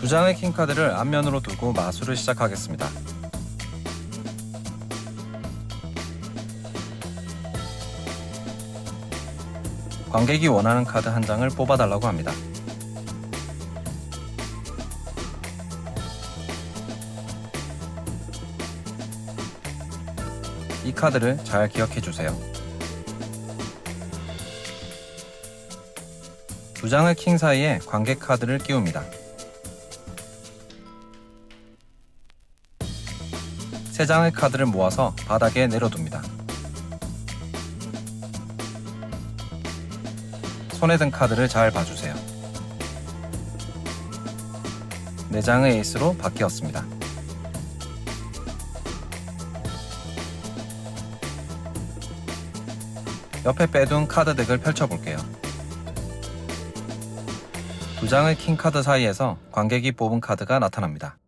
두 장의 킹 카드를 앞면으로 두고 마술을 시작하겠습니다. 관객이 원하는 카드 한 장을 뽑아달라고 합니다. 이 카드를 잘 기억해 주세요. 두 장의 킹 사이에 관객 카드를 끼웁니다. 세 장의 카드를 모아서 바닥에 내려둡니다. 손에 든 카드를 잘 봐주세요. 네 장의 에이스로 바뀌었습니다. 옆에 빼둔 카드 덱을 펼쳐볼게요. 두 장의 킹 카드 사이에서 관객이 뽑은 카드가 나타납니다.